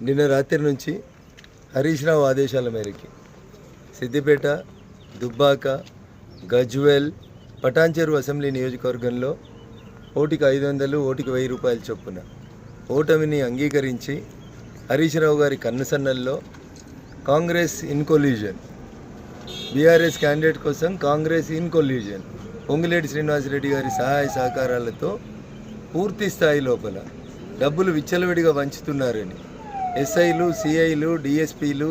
నిన్న రాత్రి నుంచి హరీష్ రావు ఆదేశాల మేరకి సిద్దిపేట దుబ్బాక గజ్వెల్ పటాన్చెరు అసెంబ్లీ నియోజకవర్గంలో ఓటికి ఐదు వందలు ఓటికి వెయ్యి రూపాయలు చొప్పున ఓటమిని అంగీకరించి హరీష్ రావు గారి కన్నసన్నల్లో Congress in collusion BRS candidate కోసం కాంగ్రెస్ ఇన్ కొల్యూజన్ పొంగిలేటి శ్రీనివాసరెడ్డి గారి సహాయ సహకారాలతో పూర్తి స్థాయి లోపల డబ్బులు విచ్చలవిడిగా వంచుతున్నారని ఎస్ఐలు సిఐలు డిఎస్పీలు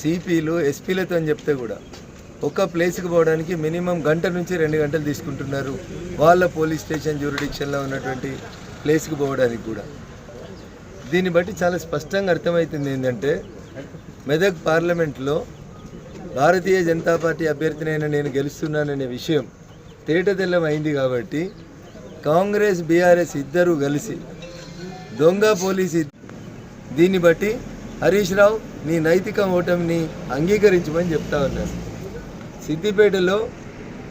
సిపిలు ఎస్పీలతో అని చెప్తే కూడా ఒక ప్లేస్కి పోవడానికి మినిమం గంట నుంచి రెండు గంటలు తీసుకుంటున్నారు వాళ్ళ పోలీస్ స్టేషన్ జ్యూరిడిక్షన్లో ఉన్నటువంటి ప్లేస్కి పోవడానికి కూడా. దీన్ని బట్టి చాలా స్పష్టంగా అర్థమవుతుంది ఏంటంటే మెదక్ పార్లమెంట్లో భారతీయ జనతా పార్టీ అభ్యర్థినైనా నేను గెలుస్తున్నాననే విషయం తేటతెల్లం అయింది కాబట్టి కాంగ్రెస్ బీఆర్ఎస్ ఇద్దరూ కలిసి దొంగ పోలీసు దీన్ని బట్టి హరీష్ రావు నీ నైతిక ఓటమిని అంగీకరించమని చెప్తా ఉన్నాను సిద్దిపేటలో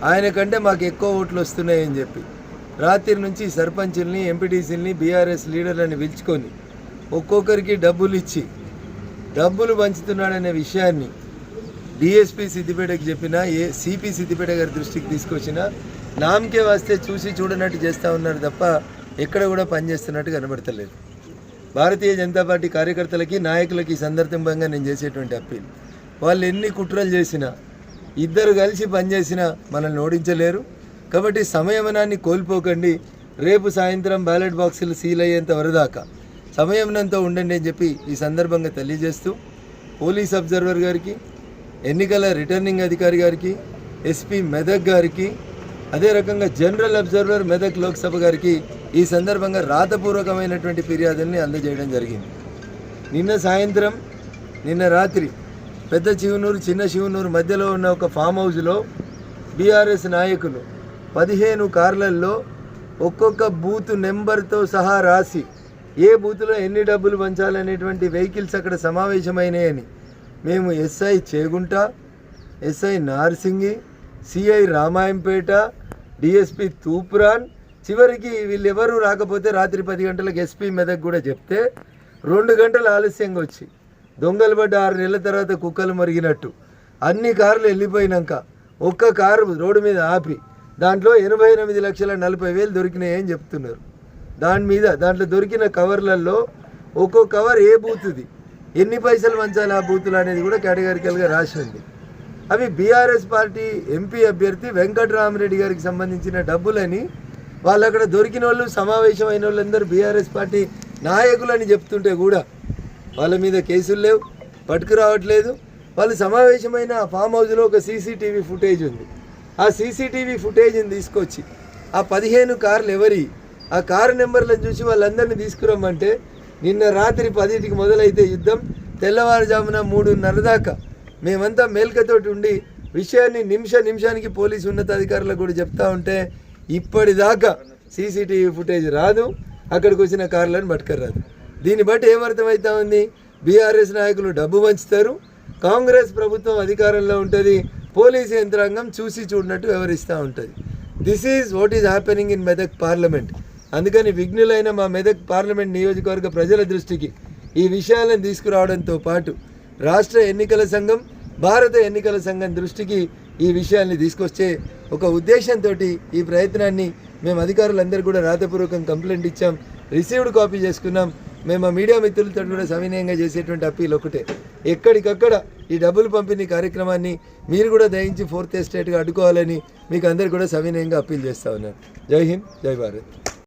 ఆయన కంటే మాకు ఎక్కువ ఓట్లు వస్తున్నాయని చెప్పి రాత్రి నుంచి సర్పంచుల్ని ఎంపీటీసీలని బీఆర్ఎస్ లీడర్లని పిలుచుకొని ఒక్కొక్కరికి డబ్బులు ఇచ్చి డబ్బులు పంచుతున్నాడనే విషయాన్ని డిఎస్పీ సిద్దిపేటకి చెప్పిన ఏ సిపి సిద్దిపేట గారి దృష్టికి తీసుకొచ్చిన నామకే వస్తే చూసి చూడనట్టు చేస్తూ ఉన్నారు తప్ప ఎక్కడ కూడా పనిచేస్తున్నట్టు కనబడతలేదు. భారతీయ జనతా పార్టీ కార్యకర్తలకి నాయకులకి సందర్భంగా నేను చేసేటువంటి అప్పీల్. వాళ్ళు ఎన్ని కుట్రలు చేసినా ఇద్దరు కలిసి పనిచేసినా మనల్ని ఓడించలేరు. కాబట్టి సమయమనాన్ని కోల్పోకండి. రేపు సాయంత్రం బ్యాలెట్ బాక్సులు సీల్ అయ్యేంత వరదాకా సమయంనంతో ఉండండి అని చెప్పి ఈ సందర్భంగా తెలియజేస్తూ పోలీస్ అబ్జర్వర్ గారికి ఎన్నికల రిటర్నింగ్ అధికారి గారికి ఎస్పీ మెదక్ గారికి అదే రకంగా జనరల్ అబ్జర్వర్ మెదక్ లోక్సభ గారికి ఈ సందర్భంగా రాతపూర్వకమైనటువంటి ఫిర్యాదుల్ని అందజేయడం జరిగింది. నిన్న సాయంత్రం నిన్న రాత్రి పెద్ద శివనూరు చిన్న శివనూరు మధ్యలో ఉన్న ఒక ఫామ్ హౌస్లో బీఆర్ఎస్ నాయకులు పదిహేను కార్లల్లో ఒక్కొక్క బూత్ నెంబర్తో సహా రాసి ఏ బూత్లో ఎన్ని డబ్బులు పంచాలనేటువంటి వెహికల్స్ అక్కడ సమావేశమైనాయని మేము SI Chegunta SI Narsingi CI Ramayampet DSP Toopran చివరికి వీళ్ళెవరూ రాకపోతే రాత్రి పది గంటలకు ఎస్పీ మెదక్ కూడా చెప్తే రెండు గంటలు ఆలస్యంగా వచ్చి దొంగలు పడ్డ ఆరు నెలల తర్వాత కుక్కలు మరిగినట్టు. అన్ని కార్లు వెళ్ళిపోయినాక ఒక్క కారు రోడ్డు మీద ఆపి దాంట్లో ఎనభై ఎనిమిది లక్షల నలభై వేలు దొరికినాయి అని చెప్తున్నారు. దాని మీద దాంట్లో దొరికిన కవర్లలో ఒక్కో కవర్ ఏ బూతుది? ఎన్ని పైసలు పంచాలి ఆ బూతులు అనేది కూడా కేటగారికల్గా రాసి ఉంది. అవి బీఆర్ఎస్ పార్టీ ఎంపీ అభ్యర్థి వెంకటరామరెడ్డి గారికి సంబంధించిన డబ్బులని వాళ్ళు అక్కడ దొరికిన వాళ్ళు సమావేశమైన వాళ్ళందరూ బీఆర్ఎస్ పార్టీ నాయకులని చెప్తుంటే కూడా వాళ్ళ మీద కేసులు లేవు పట్టుకు రావట్లేదు. వాళ్ళు సమావేశమైన ఫామ్ హౌస్లో ఒక సీసీటీవీ ఫుటేజ్ ఉంది. ఆ సీసీటీవీ ఫుటేజ్ని తీసుకొచ్చి ఆ పదిహేను కార్లు ఎవరి ఆ కారు నెంబర్లను చూసి వాళ్ళందరినీ తీసుకురమ్మంటే నిన్న రాత్రి పదిటికి మొదలైతే యుద్ధం. తెల్లవారుజామున మూడున్నర దాకా మేమంతా మేల్కతోటి ఉండి విషయాన్ని నిమిష నిమిషానికి పోలీసు ఉన్నతాధికారులకు కూడా చెప్తా ఉంటే ఇప్పటిదాకా సీసీటీవీ ఫుటేజ్ రాదు అక్కడికి వచ్చిన కార్లను పట్టుకరాదు. దీన్ని బట్టి ఏమర్థమవుతా ఉంది? బీఆర్ఎస్ నాయకులు డబ్బు పంచుతారు కాంగ్రెస్ ప్రభుత్వం అధికారంలో ఉంటుంది పోలీసు యంత్రాంగం చూసి చూడనట్టు వివరిస్తూ ఉంటుంది. This is what is happening in Medak parliament అందుకని విఘ్నులైన మా మెదక్ పార్లమెంట్ నియోజకవర్గ ప్రజల దృష్టికి ఈ విషయాలను తీసుకురావడంతో పాటు రాష్ట్ర ఎన్నికల సంఘం భారత ఎన్నికల సంఘం దృష్టికి ఈ విషయాల్ని తీసుకొచ్చే ఒక ఉద్దేశంతో ఈ ప్రయత్నాన్ని మేము అధికారులందరూ కూడా రాతపూర్వకం కంప్లైంట్ ఇచ్చాం రిసీవ్డ్ కాపీ చేసుకున్నాం. మేము మా మీడియా మిత్రులతో కూడా సవినయంగా చేసేటువంటి అప్పీల్ ఒకటే. ఎక్కడికక్కడ ఈ డబ్బులు పంపిణీ కార్యక్రమాన్ని మీరు కూడా దయించి ఫోర్త్ ఎస్టేట్గా అడ్డుకోవాలని మీకు అందరు కూడా సవినయంగా అప్పీల్ చేస్తా ఉన్నారు జై హింద్ జై భారత్.